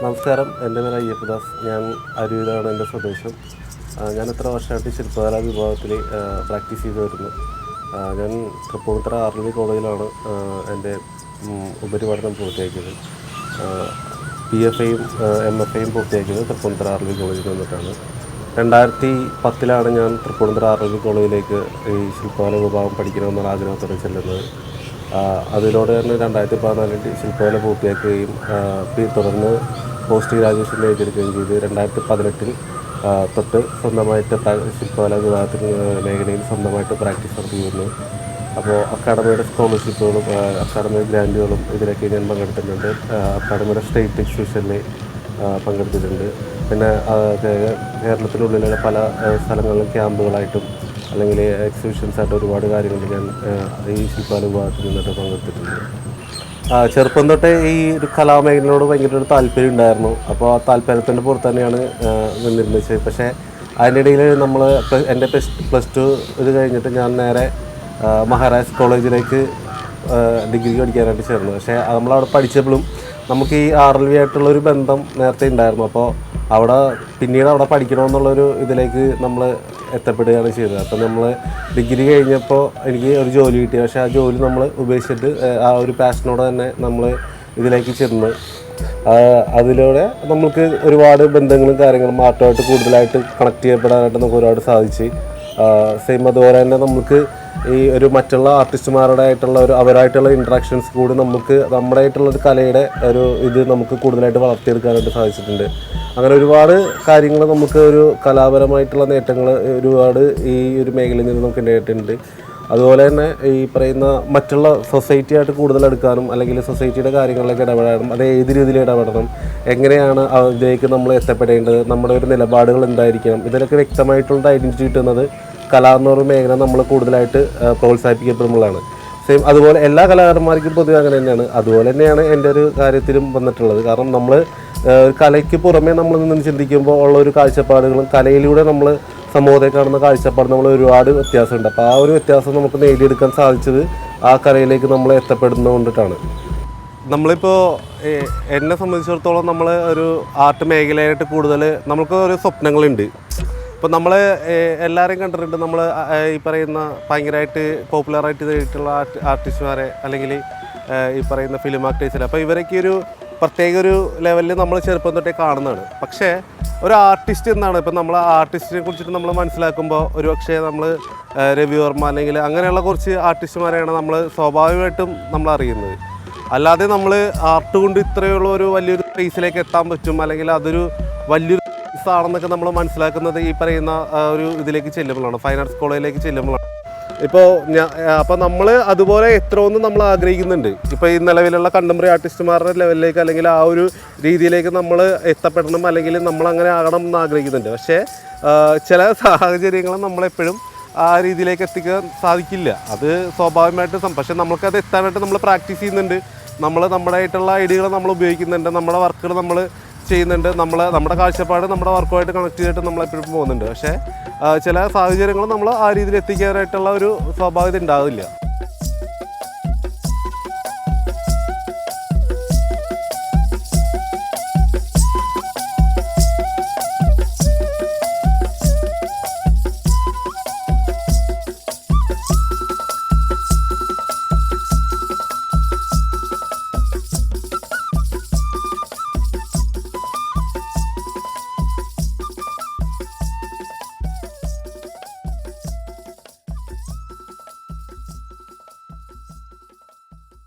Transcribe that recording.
നമസ്കാരം. എന്റെ പേര് അയ്യപ്പദാസ്. ഞാൻ അരൂരാണ് എന്റെ സ്വദേശം. ഞാൻ എത്ര വർഷമായിട്ട് ശില്പകലാ വിഭാഗത്തിൽ പ്രാക്ടീസ് ചെയ്ത് വരുന്നു. ഞാൻ തൃപ്പൂണിത്തറ ആർലി കോളേജിലാണ് എന്റെ ഉപരിപഠനം പൂർത്തിയാക്കിയത്. പി എഫ് ഐയും എം എഫ് ഐയും പൂർത്തിയാക്കിയത് തൃപ്പൂണിത്തറ ആർലി കോളേജിൽ നിന്നിട്ടാണ്. രണ്ടായിരത്തി പത്തിലാണ് ഞാൻ തൃപ്പൂണിത്തറ ആർലി കോളേജിലേക്ക് ഈ ശില്പകല വിഭാഗം പഠിക്കണമെന്നുള്ള ആഗ്രഹത്തോടെ ചെല്ലുന്നത്. അതിലൂടെ രണ്ടായിരത്തി പതിനാലിൽ ശില്പകല പൂർത്തിയാക്കുകയും തുടർന്ന് പോസ്റ്റ് ഗ്രാജുവേഷൻ ഏറ്റെടുക്കുകയും ചെയ്ത്. രണ്ടായിരത്തി പതിനെട്ടിൽ തൊട്ട് സ്വന്തമായിട്ട് ശില്പകല വിഭാഗത്തിൽ മേഖലയിൽ സ്വന്തമായിട്ട് പ്രാക്ടീസ് നടത്തിയിരുന്നു. അപ്പോൾ അക്കാഡമിയുടെ സ്കോളർഷിപ്പുകളും അക്കാഡമി ഗ്രാൻഡുകളും ഇതിലൊക്കെ ഞാൻ പങ്കെടുത്തിട്ടുണ്ട്. അക്കാഡമിയുടെ സ്റ്റേറ്റ് എക്സിബിഷനിൽ പങ്കെടുത്തിട്ടുണ്ട്. പിന്നെ കേരളത്തിനുള്ളിലുള്ള പല സ്ഥലങ്ങളിലും ക്യാമ്പുകളായിട്ടും അല്ലെങ്കിൽ എക്സിബിഷൻസ് ആയിട്ട് ഒരുപാട് കാര്യങ്ങൾ ഞാൻ ഈ ശില്പകല വിഭാഗത്തിൽ നിന്നിട്ട് പങ്കെടുത്തിട്ടുണ്ട്. ചെറുപ്പം തൊട്ടേ ഈ ഒരു കലാമേഖലയോട് ഭയങ്കര ഒരു താല്പര്യം ഉണ്ടായിരുന്നു. അപ്പോൾ ആ താല്പര്യത്തിന്റെ പുറത്ത് തന്നെയാണ് നിന്നിരുന്നത്. പക്ഷേ അതിന്റെ ഇടയിൽ നമ്മൾ എന്റെ പ്ലസ് ടു ഇത് കഴിഞ്ഞിട്ട് ഞാൻ നേരെ മഹാരാജ് കോളേജിലേക്ക് ഡിഗ്രി പഠിക്കാനായിട്ട് ചേർന്നു. പക്ഷേ നമ്മളവിടെ പഠിച്ചപ്പോഴും നമുക്ക് ഈ ആർ എൽ വി ആയിട്ടുള്ള ഒരു ബന്ധം നേരത്തെ ഉണ്ടായിരുന്നു. അപ്പോൾ അവിടെ പിന്നീട് അവിടെ പഠിക്കണമെന്നുള്ളൊരു ഇതിലേക്ക് നമ്മൾ എത്തപ്പെടുകയാണ് ചെയ്തത്. അപ്പം നമ്മൾ ഡിഗ്രി കഴിഞ്ഞപ്പോൾ എനിക്ക് ഒരു ജോലി കിട്ടി. പക്ഷേ ആ ജോലി നമ്മൾ ഉപേക്ഷിച്ചിട്ട് ആ ഒരു പാഷനോടെ തന്നെ നമ്മൾ ഇതിലേക്ക് ചെന്ന് അതിലൂടെ നമുക്ക് ഒരുപാട് ബന്ധങ്ങളും കാര്യങ്ങളും ആർട്ടുമായിട്ട് കൂടുതലായിട്ട് കണക്ട് ചെയ്യപ്പെടാനായിട്ട് നമുക്ക് ഒരുപാട് സാധിച്ച്. സെയിം അതുപോലെ തന്നെ നമുക്ക് ഈ ഒരു മറ്റുള്ള ആർട്ടിസ്റ്റുമാരുടെ ആയിട്ടുള്ള ഒരു അവരായിട്ടുള്ള ഇൻട്രാക്ഷൻസ് കൂടി നമുക്ക് നമ്മുടെ ആയിട്ടുള്ള ഒരു കലയുടെ ഒരു ഇത് നമുക്ക് കൂടുതലായിട്ട് വളർത്തിയെടുക്കാനായിട്ട് സാധിച്ചിട്ടുണ്ട്. അങ്ങനെ ഒരുപാട് കാര്യങ്ങൾ നമുക്ക് ഒരു കലാപരമായിട്ടുള്ള നേട്ടങ്ങൾ ഒരുപാട് ഈ ഒരു മേഖലയിൽ നിന്ന് നമുക്ക് ഉണ്ടായിട്ടുണ്ട് അതുപോലെ തന്നെ ഈ പറയുന്ന മറ്റുള്ള സൊസൈറ്റിയായിട്ട് കൂടുതൽ എടുക്കാനും അല്ലെങ്കിൽ സൊസൈറ്റിയുടെ കാര്യങ്ങളിലേക്ക് ഇടപെടാനും അത് ഏത് രീതിയിൽ ഇടപെടണം എങ്ങനെയാണ് അതിലേക്ക് നമ്മൾ എത്തപ്പെടേണ്ടത് നമ്മുടെ ഒരു നിലപാടുകൾ എന്തായിരിക്കണം ഇതിലൊക്കെ വ്യക്തമായിട്ടുള്ള ഐഡന്റിറ്റി കിട്ടുന്നത് കല എന്ന് പറയുന്ന മേഖല നമ്മൾ കൂടുതലായിട്ട് പ്രോത്സാഹിപ്പിക്കപ്പെടുമ്പോഴാണ്. സെയിം അതുപോലെ എല്ലാ കലാകാരന്മാർക്കും പൊതുവെ അങ്ങനെ തന്നെയാണ്. അതുപോലെ തന്നെയാണ് എന്റെ ഒരു കാര്യത്തിലും വന്നിട്ടുള്ളത്. കാരണം നമ്മൾ കലയ്ക്ക് പുറമേ നമ്മൾ നിന്ന് ചിന്തിക്കുമ്പോൾ ഉള്ള ഒരു കാഴ്ചപ്പാടുകളും കലയിലൂടെ നമ്മൾ സമൂഹത്തെ കാണുന്ന കാഴ്ചപ്പാട് നമ്മൾ ഒരുപാട് വ്യത്യാസമുണ്ട്. അപ്പോൾ ആ ഒരു വ്യത്യാസം നമുക്ക് നേടിയെടുക്കാൻ സാധിച്ചത് ആ കലയിലേക്ക് നമ്മൾ എത്തപ്പെടുന്നത് കൊണ്ടിട്ടാണ് നമ്മളിപ്പോൾ എന്നെ സംബന്ധിച്ചിടത്തോളം നമ്മൾ ഒരു ആർട്ട് മേഖലയായിട്ട് കൂടുതൽ നമുക്ക് ഒരു സ്വപ്നങ്ങളുണ്ട്. ഇപ്പോൾ നമ്മൾ എല്ലാവരെയും കണ്ടിട്ടുണ്ട്. നമ്മൾ ഈ പറയുന്ന ഭയങ്കരമായിട്ട് പോപ്പുലറായിട്ട് ചെയ്തിട്ടുള്ള ആർട്ട് ആർട്ടിസ്റ്റുമാരെ അല്ലെങ്കിൽ ഈ പറയുന്ന ഫിലിം ആക്ടേഴ്സിൽ അപ്പോൾ ഇവരൊക്കെ ഒരു പ്രത്യേക ഒരു ലെവലിൽ നമ്മൾ ചെറുപ്പം തൊട്ടേ കാണുന്നതാണ്. പക്ഷേ ഒരു ആർട്ടിസ്റ്റ് എന്നാണ്. ഇപ്പം നമ്മൾ ആർട്ടിസ്റ്റിനെ കുറിച്ചിട്ട് നമ്മൾ മനസ്സിലാക്കുമ്പോൾ ഒരു പക്ഷേ നമ്മൾ രവി വർമ്മ അല്ലെങ്കിൽ അങ്ങനെയുള്ള കുറച്ച് ആർട്ടിസ്റ്റുമാരെയാണ് നമ്മൾ സ്വാഭാവികമായിട്ടും നമ്മൾ അറിയുന്നത്. അല്ലാതെ നമ്മൾ ആർട്ട് കൊണ്ട് ഇത്രയുള്ള ഒരു വലിയൊരു സ്പേസിലേക്ക് എത്താൻ പറ്റും അല്ലെങ്കിൽ അതൊരു വലിയൊരു ആണെന്നൊക്കെ നമ്മൾ മനസ്സിലാക്കുന്നത് ഈ പറയുന്ന ഒരു ഇതിലേക്ക് ചെല്ലുമ്പോഴാണ്. ഫൈൻ ആർട്സ് കോളേജിലേക്ക് ചെല്ലുമ്പോഴാണ്. ഇപ്പോൾ ഞാൻ അപ്പോൾ നമ്മൾ അതുപോലെ എത്ര ഒന്നും നമ്മൾ ആഗ്രഹിക്കുന്നുണ്ട്. ഇപ്പോൾ ഈ നിലവിലുള്ള കണ്ടംപററി ആർട്ടിസ്റ്റുമാരുടെ ലെവലിലേക്ക് അല്ലെങ്കിൽ ആ ഒരു രീതിയിലേക്ക് നമ്മൾ എത്തപ്പെടണം അല്ലെങ്കിൽ നമ്മൾ അങ്ങനെ ആകണം എന്ന് ആഗ്രഹിക്കുന്നുണ്ട്. പക്ഷേ ചില സാഹചര്യങ്ങൾ നമ്മളെപ്പോഴും ആ രീതിയിലേക്ക് എത്തിക്കാൻ സാധിക്കില്ല. അത് സ്വാഭാവികമായിട്ട് പക്ഷെ നമുക്കത് എത്താനായിട്ട് നമ്മൾ പ്രാക്ടീസ് ചെയ്യുന്നുണ്ട്. നമ്മൾ നമ്മുടെ ആയിട്ടുള്ള ഐഡിയകൾ നമ്മൾ ഉപയോഗിക്കുന്നുണ്ട്. നമ്മുടെ വർക്കുകൾ നമ്മൾ ചെയ്യുന്നുണ്ട്. നമ്മൾ നമ്മുടെ കാഴ്ചപ്പാട് നമ്മുടെ വർക്കുമായിട്ട് കണക്ട് ചെയ്തിട്ട് നമ്മൾ എപ്പോഴും പോകുന്നുണ്ട്. പക്ഷേ ചില സാഹചര്യങ്ങൾ നമ്മൾ ആ രീതിയിൽ എത്തിക്കാനായിട്ടുള്ള ഒരു സ്വാഭാവികത ഉണ്ടാവില്ല.